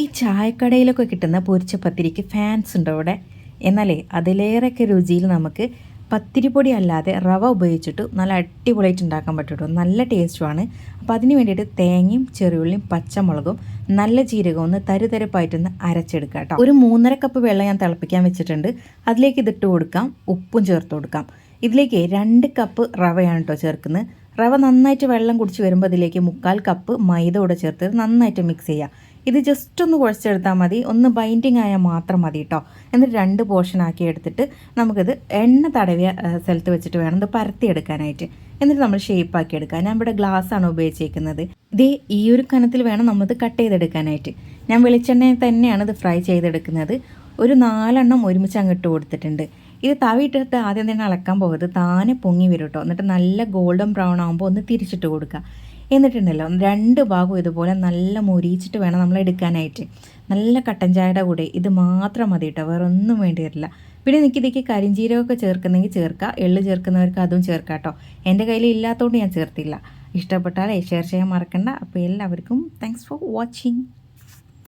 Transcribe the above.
ഈ ചായക്കടയിലൊക്കെ കിട്ടുന്ന പൊരിച്ച പത്തിരിക്ക് ഫാൻസ് ഉണ്ട് അവിടെ? എന്നാലേ അതിലേറെയൊക്കെ രുചിയിൽ നമുക്ക് പത്തിരിപ്പൊടി അല്ലാതെ റവ ഉപയോഗിച്ചിട്ട് നല്ല അടിപൊളിയായിട്ട് ഉണ്ടാക്കാൻ പറ്റുള്ളൂ. നല്ല ടേസ്റ്റുമാണ് അപ്പോൾ അതിന് വേണ്ടിയിട്ട് തേങ്ങയും ചെറിയുള്ളിയും പച്ചമുളകും നല്ല ജീരകവും ഒന്ന് തരുതരപ്പായിട്ടൊന്ന് അരച്ചെടുക്കുക കേട്ടോ. ഒരു മൂന്നര കപ്പ് വെള്ളം ഞാൻ തിളപ്പിക്കാൻ വെച്ചിട്ടുണ്ട്. അതിലേക്ക് ഇതിട്ട് കൊടുക്കാം. ഉപ്പും ചേർത്ത് കൊടുക്കാം. ഇതിലേക്ക് രണ്ട് കപ്പ് റവയാണ് കേട്ടോ ചേർക്കുന്നത്. റവ നന്നായിട്ട് വെള്ളം കുടിച്ച് വരുമ്പോൾ അതിലേക്ക് മുക്കാൽ കപ്പ് മൈദ കൂടെ ചേർത്ത് നന്നായിട്ട് മിക്സ് ചെയ്യുക ഇത് ജസ്റ്റ് ഒന്ന് കുഴച്ചെടുത്താൽ മതി. ഒന്ന് ബൈൻഡിങ് ആയാൽ മാത്രം മതി കേട്ടോ എന്നിട്ട് രണ്ട് പോർഷൻ ആക്കി എടുത്തിട്ട് നമുക്കിത് എണ്ണ തടവിയ സ്ഥലത്ത് വെച്ചിട്ട് വേണം ഇത് പരത്തിയെടുക്കാനായിട്ട് എന്നിട്ട് നമ്മൾ ഷേപ്പ് ആക്കി എടുക്കാൻ ഞാൻ ഇവിടെ ഗ്ലാസ് ആണ് ഉപയോഗിച്ചിരിക്കുന്നത് ഇതേ ഈ ഒരു കനത്തിൽ വേണം നമ്മത് കട്ട് ചെയ്തെടുക്കാനായിട്ട്. ഞാൻ വെളിച്ചെണ്ണയിൽ തന്നെയാണ് ഇത് ഫ്രൈ ചെയ്തെടുക്കുന്നത്. ഒരു നാലെണ്ണം ഒരുമിച്ച് അങ്ങോട്ട് കൊടുത്തിട്ടുണ്ട്. ഇത് തവിയിട്ടിട്ട് ആദ്യം തന്നെ അളക്കാൻ പോകരുത്. താനെ പൊങ്ങി വരും കേട്ടോ എന്നിട്ട് നല്ല ഗോൾഡൻ ബ്രൗൺ ആകുമ്പോൾ ഒന്ന് തിരിച്ചിട്ട് കൊടുക്കുക. എന്നിട്ടുണ്ടല്ലോ. രണ്ട് ഭാഗവും ഇതുപോലെ നല്ല മൊരിയിച്ചിട്ട് വേണം നമ്മൾ എടുക്കാനായിട്ട്. നല്ല കട്ടൻ ചായയുടെ കൂടെ. ഇത് മാത്രം മതി കേട്ടോ. വേറെ ഒന്നും വേണ്ടി വരില്ല പിന്നെ എനിക്ക് ഇതിലേക്ക് കരിഞ്ചീരകമൊക്കെ ചേർക്കുന്നെങ്കിൽ ചേർക്കുക എള്ള് ചേർക്കുന്നവർക്ക് അതും ചേർക്കാം കേട്ടോ. എന്റെ കയ്യിൽ ഇല്ലാത്തതുകൊണ്ട് ഞാൻ ചേർത്തില്ല. ഇഷ്ടപ്പെട്ടാൽ ഷെയർ ചെയ്യാൻ മറക്കണ്ട. അപ്പോൾ എല്ലാവർക്കും താങ്ക്സ് ഫോർ വാച്ചിങ്